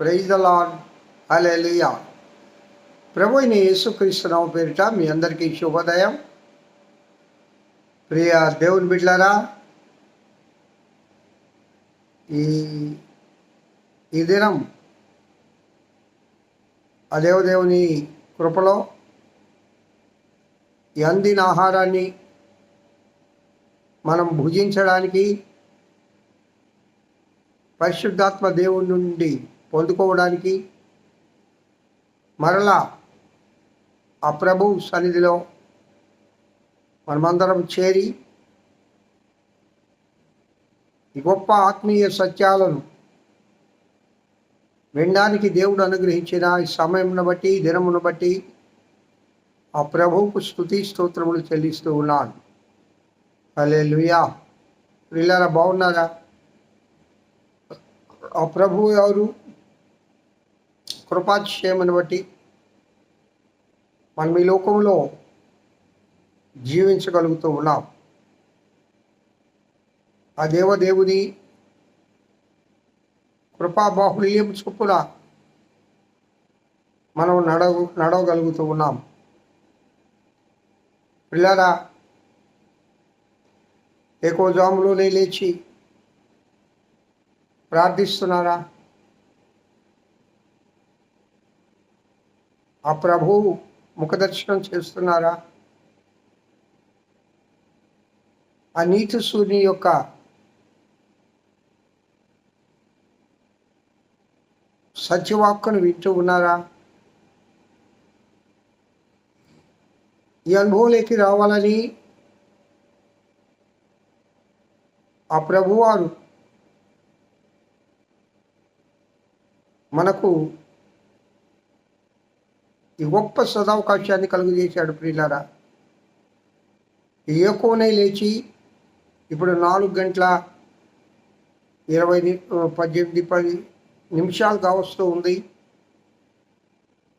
Praise the Lord hallelujah ప్రభు అయిన యేసుక్రీస్తునామ పేరిట మీ అందరికీ శుభోదయం. ప్రియ దేవుని బిడ్లారా ఈ ఈ దినం ఆ కృపలో ఈ అందిన ఆహారాన్ని మనం భుజించడానికి పరిశుద్ధాత్మ దేవుని నుండి పొందుకోవడానికి మరలా ఆ ప్రభు సన్నిధిలో మనమందరం చేరి ఈ గొప్ప ఆత్మీయ సత్యాలను వినడానికి దేవుడు అనుగ్రహించిన ఈ సమయమును బట్టి దినమును బట్టి ఆ ప్రభువుకు స్థుతి స్తోత్రములు చెల్లిస్తూ ఉన్నాను. అలే లుయా పిల్లల బాగున్నారా? ఆ ప్రభువు ఎవరు? కృపాతిశయమును బట్టి మనం ఈ లోకంలో జీవించగలుగుతూ ఉన్నాం. ఆ దేవదేవుని కృపా బాహుల్యం చొప్పున మనం నడవ నడవగలుగుతూ ఉన్నాం. పిల్లల ఎక్కువ జాములోనే లేచి ప్రార్థిస్తున్నారా? ఆ ప్రభువు ముఖదర్శనం చేస్తున్నారా? ఆ నీతి సూర్యుని యొక్క సత్యవాక్కును వింటూ ఉన్నారా? ఈ అనుభవంలోకి రావాలని ఆ ప్రభువారు మనకు ఈ గొప్ప సదావకాశాన్ని కలుగజేశాడు ప్రియులారా. ఏ కోనే లేచి ఇప్పుడు నాలుగు గంటల ఇరవై ని- పద్దెనిమిది పది నిమిషాలు కావస్తూ ఉంది.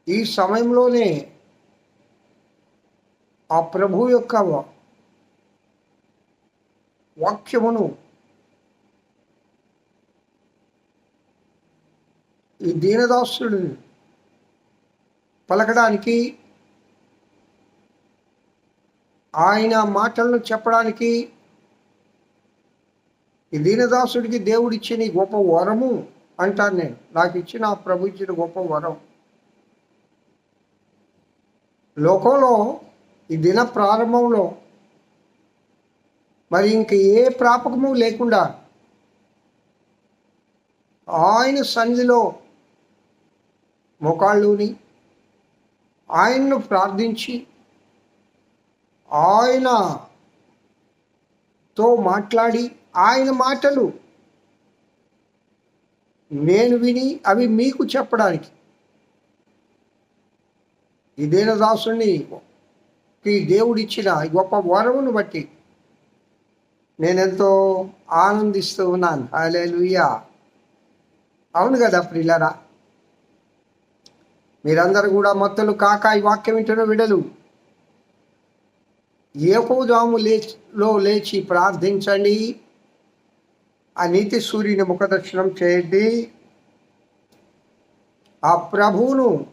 ఈ సమయంలోనే ఆ ప్రభు యొక్క వాక్యమును ఈ దీనదాసుడు పలకడానికి ఆయన మాటలను చెప్పడానికి ఈ దీనదాసుడికి దేవుడిచ్చిన ఈ గొప్ప వరము అంటాను నేను. నాకు ఇచ్చిన ఆ ప్రభు ఇచ్చిన గొప్ప వరం. లోకంలో ఈ దిన ప్రారంభంలో మరి ఇంక ఏ ప్రాపకము లేకుండా ఆయన సన్నిధిలో మొకాళ్ళుని ఆయన్ను ప్రార్థించి ఆయనతో మాట్లాడి ఆయన మాటలు నేను విని అవి మీకు చెప్పడానికి. ఈ దీనదాసుని ఈ దేవుడిచ్చిన గొప్ప వరమును బట్టి నేనెంతో ఆనందిస్తూ ఉన్నాను. హల్లెలూయా. అవును కదా ప్రిల్లరా మీరందరూ కూడా మొత్తలు కాక ఈ వాక్యం వింటున్న విడలు ఏకోజాము లేచిలో లేచి ప్రార్థించండి. ఆ నీతి సూర్యుని ముఖదర్శనం చేయండి. ఆ ప్రభువును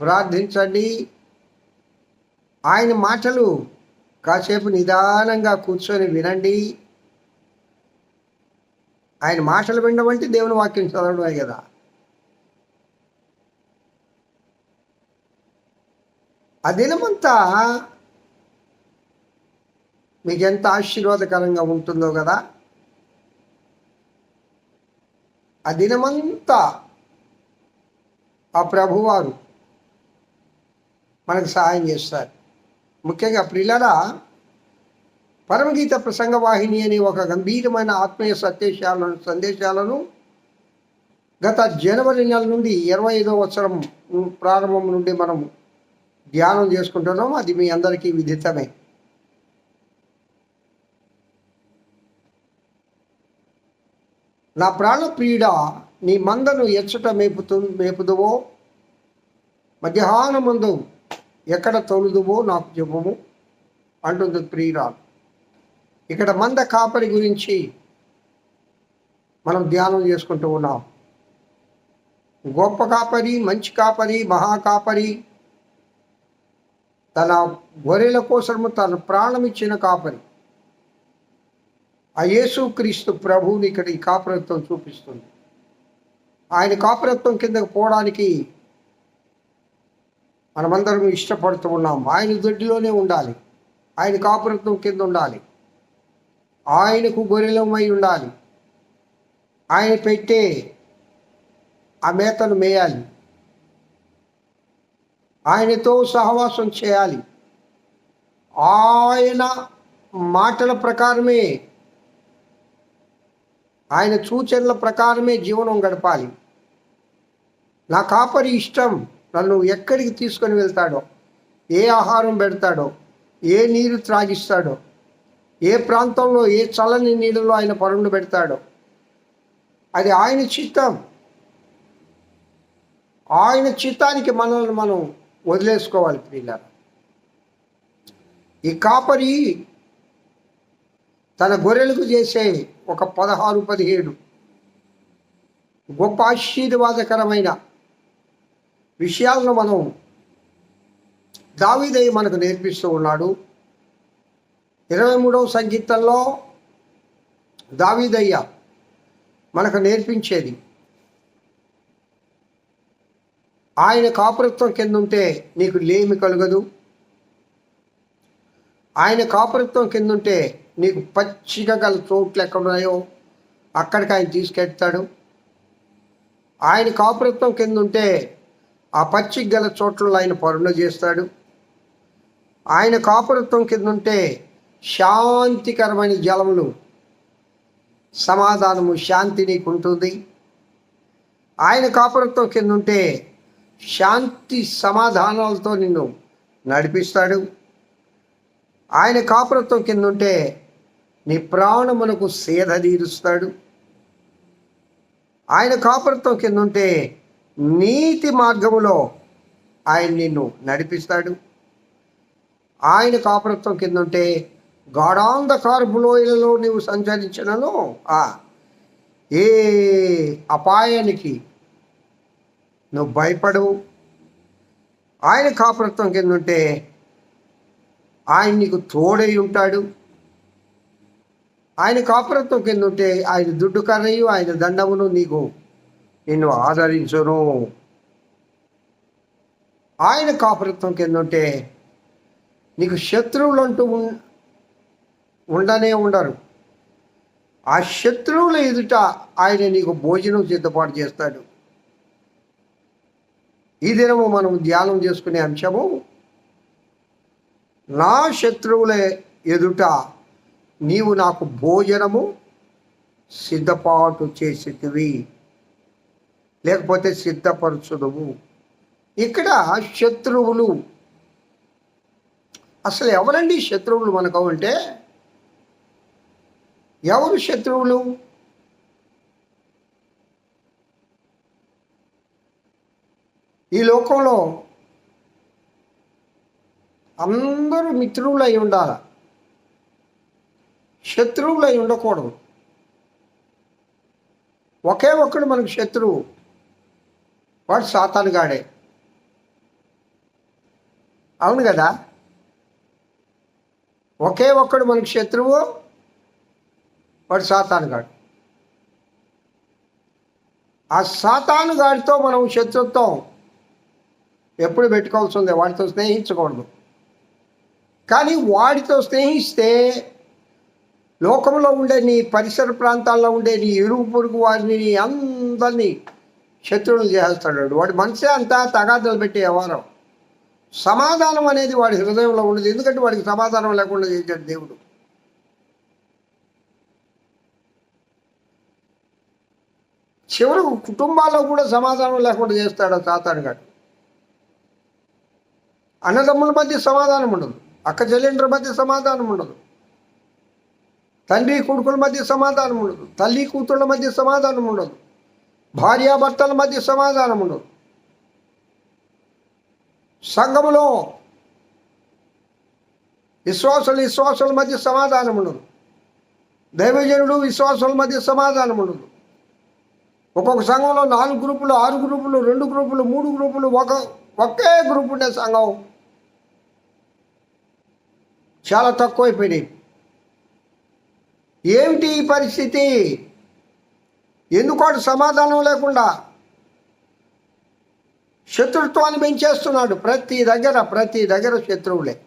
ప్రార్థించండి. ఆయన మాటలు కాసేపు నిదానంగా కూర్చొని వినండి. ఆయన మాటలు వినడం అంటే దేవుని వాక్యం చదవడమే కదా. ఆ దినమంతా మీకు ఎంత ఆశీర్వాదకరంగా ఉంటుందో కదా? ఆ దినమంతా ఆ ప్రభువారు మనకు సహాయం చేస్తారు. ముఖ్యంగా ప్రిల్లరా పరమగీత ప్రసంగ వాహిని అనే ఒక గంభీరమైన ఆత్మీయ సందేశాలను సందేశాలను గత జనవరి నెల నుండి ఇరవై ఐదో సంవత్సరం ప్రారంభం నుండి మనం ధ్యానం చేసుకుంటున్నాం అది మీ అందరికీ విదితమే. నా ప్రాణ ప్రియుడ నీ మందను ఎచ్చట మేపుతు మేపుదువో మధ్యాహ్నమందు ఎక్కడ తొలుదువో నాకు చెప్పము అంటుంది ప్రియురాలు ఇక్కడ మంద కాపరి గురించి మనం ధ్యానం చేసుకుంటూ ఉన్నాం. గొప్ప కాపరి మంచి కాపరి మహా కాపరి తన గొర్రెల కోసము తన ప్రాణం ఇచ్చిన కాపరి. ఆ యేసు క్రీస్తు ప్రభువుని ఇక్కడ ఈ కాపరత్వం చూపిస్తుంది. ఆయన కాపరత్వం కిందకు పోవడానికి మనమందరం ఇష్టపడుతూ ఉన్నాం. ఆయన దొడ్డిలోనే ఉండాలి. ఆయన కాపురత్వం కింద ఉండాలి. ఆయనకు గొర్రెలమై ఉండాలి. ఆయన పెట్టే ఆ మేతను మేయాలి. ఆయనతో సహవాసం చేయాలి. ఆయన మాటల ప్రకారమే ఆయన సూచనల ప్రకారమే జీవనం గడపాలి. నా కాపరి ఇష్టం నన్ను ఎక్కడికి తీసుకొని వెళ్తాడో ఏ ఆహారం పెడతాడో ఏ నీరు త్రాగిస్తాడో ఏ ప్రాంతంలో ఏ చల్లని నీళ్ళలో ఆయన పరుండు పెడతాడో అది ఆయన చిత్తం. ఆయన చిత్తానికి మనల్ని మనం వదిలేసుకోవాలి ప్రియుల ఈ కాపరి తన గొర్రెలకు చేసే ఒక పదహారు పదిహేడు గొప్ప ఆశీర్వాదకరమైన విషయాలను మనం దావిదయ్య మనకు నేర్పిస్తూ ఉన్నాడు. ఇరవై మూడవ సంగీతంలో దావీదయ్య మనకు నేర్పించేది ఆయన కాపురత్వం కింద ఉంటే నీకు లేమి కలగదు. ఆయన కాపురత్వం కింద ఉంటే నీకు పచ్చిక గల చోట్లు ఎక్కడున్నాయో అక్కడికి ఆయన తీసుకెళ్తాడు. ఆయన కాపురత్వం కింద ఉంటే ఆ పచ్చిక గల చోట్లలో ఆయన పరుణ చేస్తాడు. ఆయన కాపురత్వం కింద ఉంటే శాంతికరమైన జలములు సమాధానము శాంతి నీకు ఉంటుంది ఆయన కాపురత్వం కింద ఉంటే శాంతి సమాధానాలతో నిన్ను నడిపిస్తాడు. ఆయన కాపురత్వం కింద ఉంటే నీ ప్రాణమునకు సేద తీరుస్తాడు. ఆయన కాపురత్వం కింద ఉంటే నీతి మార్గములో ఆయన నిన్ను నడిపిస్తాడు. ఆయన కాపురత్వం కింద ఉంటే గాఢాంధకారపు లోయలలో నీవు సంచరించినను ఆ ఏ అపాయానికి నువ్వు భయపడవు. ఆయన కాపురత్వం కింద ఉంటే ఆయన నీకు తోడై ఉంటాడు. ఆయన కాపురత్వం కింద ఉంటే ఆయన దుడ్డు కర్రయు ఆయన దండమును నీకు నిన్ను ఆదరించును. ఆయన కాపురత్వం కింద ఉంటే నీకు శత్రువులు అంటూ ఉన్- ఉండనే ఉండరు. ఆ శత్రువుల ఎదుట ఆయన నీకు భోజనం సిద్ధపాటు చేస్తాడు. ఈ దినము మనం ధ్యానం చేసుకునే అంశము నా శత్రువుల ఎదుట నీవు నాకు భోజనము సిద్ధపాటు చేసేటివి లేకపోతే సిద్ధపరచుదువు. ఇక్కడ శత్రువులు అసలు ఎవరండి శత్రువులు మనకు అంటే? ఎవరు శత్రువులు? ఈ లోకంలో అందరూ మిత్రులు అయి ఉండాలి. శత్రువులు అయి ఉండకూడదు. ఒకే ఒక్కడు మనకు శత్రువు. వాడు సాతానుగాడే అవును కదా? ఒకే ఒక్కడు మనకు శత్రువు వాడు సాతానుగాడు ఆ సాతానుగాడితో మనం శత్రుత్వం. ఎప్పుడు పెట్టుకోవాల్సి ఉంది వాడితో స్నేహించకూడదు. కానీ వాడితో స్నేహిస్తే లోకంలో ఉండే నీ పరిసర ప్రాంతాల్లో ఉండే నీ ఇరుగు పొరుగు వారిని నీ అందరినీ శత్రువులు చేస్తాడు. వాడి మనసే అంతా తగాదాలు పెట్టే వ్యవహారం. సమాధానం అనేది వాడి హృదయంలో ఉండదు. ఎందుకంటే వాడికి సమాధానం లేకుండా చేశాడు దేవుడు. చివరకు కుటుంబాల్లో కూడా సమాధానం లేకుండా చేస్తాడు ఆ సాతాను గాడు అన్నదమ్ముల మధ్య సమాధానం ఉండదు. అక్క చెల్లెండ్రుల మధ్య సమాధానం ఉండదు. తండ్రి కొడుకుల మధ్య సమాధానం ఉండదు. తల్లి కూతుళ్ళ మధ్య సమాధానం ఉండదు. భార్యాభర్తల మధ్య సమాధానం ఉండదు. సంఘములో విశ్వాసులు విశ్వాసుల మధ్య సమాధానం ఉండదు. దైవజనుడు విశ్వాసుల మధ్య సమాధానం ఉండదు. ఒక్కొక్క సంఘంలో నాలుగు గ్రూపులు ఆరు గ్రూపులు రెండు గ్రూపులు మూడు గ్రూపులు ఒక ఒకే గ్రూప్ ఉండే సంఘం. చాలా తక్కువైపోయినాయి. ఏమిటి ఈ పరిస్థితి? ఎందుకోటి సమాధానం లేకుండా? శత్రుత్వాన్ని పెంచేస్తున్నాడు ప్రతి దగ్గర ప్రతి దగ్గర శత్రువులే.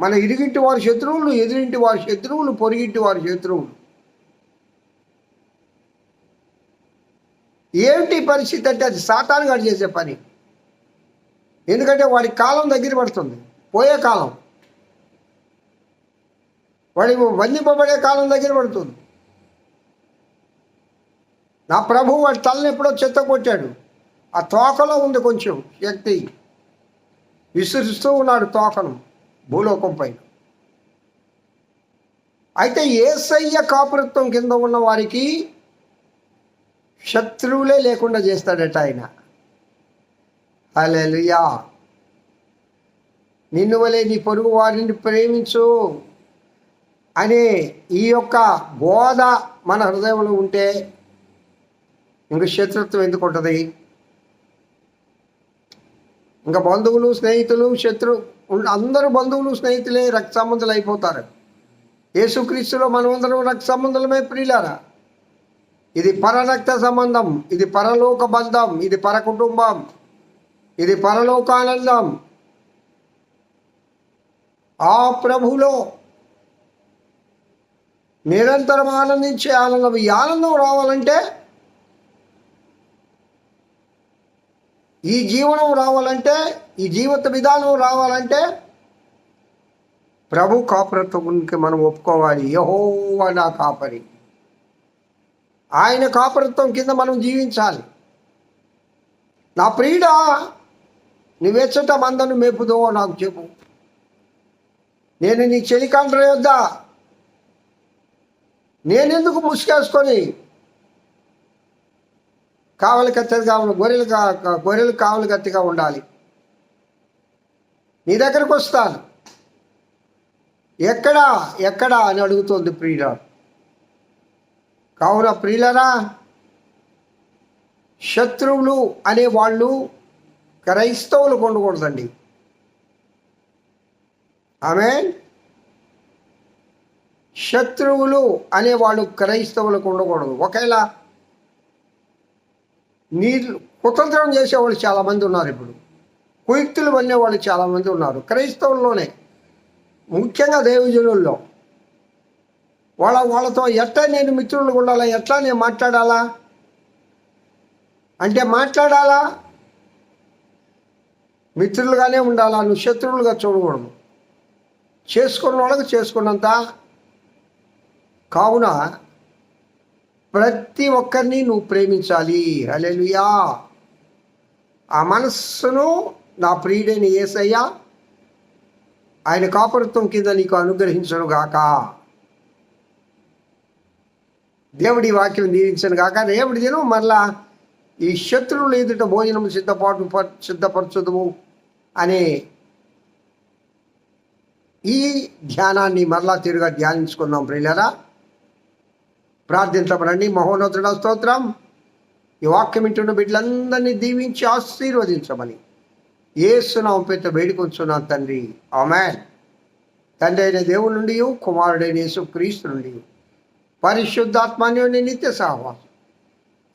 మన ఇరుగింటి వారి శత్రువులు ఎదురింటి వారి శత్రువులు పొరిగింటి వారి శత్రువులు. ఏమిటి పరిస్థితి అంటే అది సాతాను గారు చేసే పని. ఎందుకంటే వాడి కాలం దగ్గర పడుతుంది. పోయే కాలం. వాడి వందింపబడే కాలం దగ్గర పడుతుంది. నా ప్రభు వాడి తలని ఎప్పుడో చెత్త కొట్టాడు. ఆ తోకలో ఉంది కొంచెం శక్తి. విసిరిస్తూ ఉన్నాడు తోకను భూలోకం పైన. అయితే ఏసయ్య కాపురత్వం కింద ఉన్న వారికి శత్రువులే లేకుండా చేస్తాడట ఆయన. అలెలుయా నిన్ను వలె నీ పొరుగు వారిని ప్రేమించు. అనే ఈ యొక్క బోధ మన హృదయంలో ఉంటే ఇంక శత్రుత్వం ఎందుకు ఉంటుంది? ఇంకా బంధువులు స్నేహితులు శత్రు అందరూ బంధువులు స్నేహితులే రక్త సంబంధాలు అయిపోతారు. యేసుక్రీస్తులో మనమందరం రక్త సంబంధులమే ప్రియులారా. ఇది పరరక్త సంబంధం ఇది పరలోక బంధం ఇది పర కుటుంబం ఇది పరలోకానందం. ఆ ప్రభులో నిరంతరం ఆనందించే ఆనందం ఈ ఆనందం రావాలంటే ఈ జీవనం రావాలంటే ఈ జీవిత విధానం రావాలంటే ప్రభు కాపురత్వంకి మనం ఒప్పుకోవాలి. యహోవా నా కాపరి. ఆయన కాపురత్వం కింద మనం జీవించాలి. నా ప్రియుడ నువ్వెచ్చట మందను మేపుదో నాకు చెప్పు. నేను నీ చెలికాండ్ర యొద్ద నేనెందుకు ముసుకేసుకొని కావలి కత్తిగా గొర్రెలు గొర్రెలు కావలి కత్తిగా ఉండాలి? నీ దగ్గరకు వస్తాను. ఎక్కడా ఎక్కడా అని అడుగుతోంది ప్రియుల కావున ప్రియులరా శత్రువులు అనే వాళ్ళు క్రైస్తవులు కొండకూడదండి ఆమె శత్రువులు అనేవాళ్ళు క్రైస్తవులకు ఉండకూడదు. ఒకవేళ నీళ్ళు కుతంత్రం చేసేవాళ్ళు చాలామంది ఉన్నారు ఇప్పుడు. కుయుక్తులు వాళ్ళు చాలామంది ఉన్నారు. క్రైస్తవుల్లోనే ముఖ్యంగా దేవజనుల్లో. వాళ్ళ వాళ్ళతో ఎట్లా నేను మిత్రులు ఉండాలా? ఎట్లా నేను మాట్లాడాలా? అంటే మాట్లాడాలా? మిత్రులుగానే ఉండాలా? నువ్వు శత్రువులుగా చూడకూడదు. చేసుకున్న వాళ్ళకి చేసుకున్నంత కావున ప్రతి ఒక్కరిని నువ్వు ప్రేమించాలి. అలెలుయా ఆ మనస్సును నా ప్రియుడైన యేసయ్య ఆయన కాపురత్వం కింద నీకు అనుగ్రహించను గాక. దేవుడి వాక్యం దీవించను గాక. రేపటి దినం మరలా ఈ శత్రువులు ఎదుట భోజనం సిద్ధపాటు ప- అనే ఈ ధ్యానాన్ని మరలా తిరుగా ధ్యానించుకుందాం ప్రియులరా. ప్రార్థించబడండి. మహోన్నతుడ స్తోత్రం. ఈ వాక్యం ఇంటున్న బిడ్డలందరినీ దీవించి ఆశీర్వదించమని. ఏసునామం పెద్ద వేడుకొంచున్నాను తండ్రి. ఆమెన్. తండ్రి అయిన దేవుడి నుండి కుమారుడైన యేసు క్రీస్తు నుండి పరిశుద్ధాత్మాన్యోని నిత్య సహవాసం.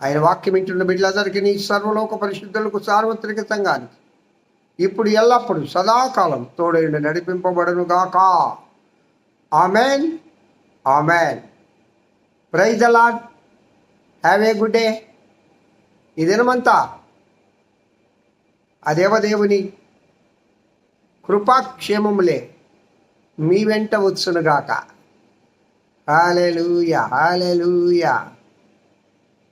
ఆయన వాక్యం ఇంటున్న బిడ్డలందరికీ నీ సర్వలోక పరిశుద్ధులకు సార్వత్రిక సంఘానికి ఇప్పుడు ఎల్లప్పుడు సదాకాలం తోడైన నడిపింపబడను గాక amen. Amen. Praise the Lord have a good day ఈ దినమంతా ఆ దేవదేవుని కృపాక్షేమములే మీ వెంట వచ్చునుగాక. Hallelujah hallelujah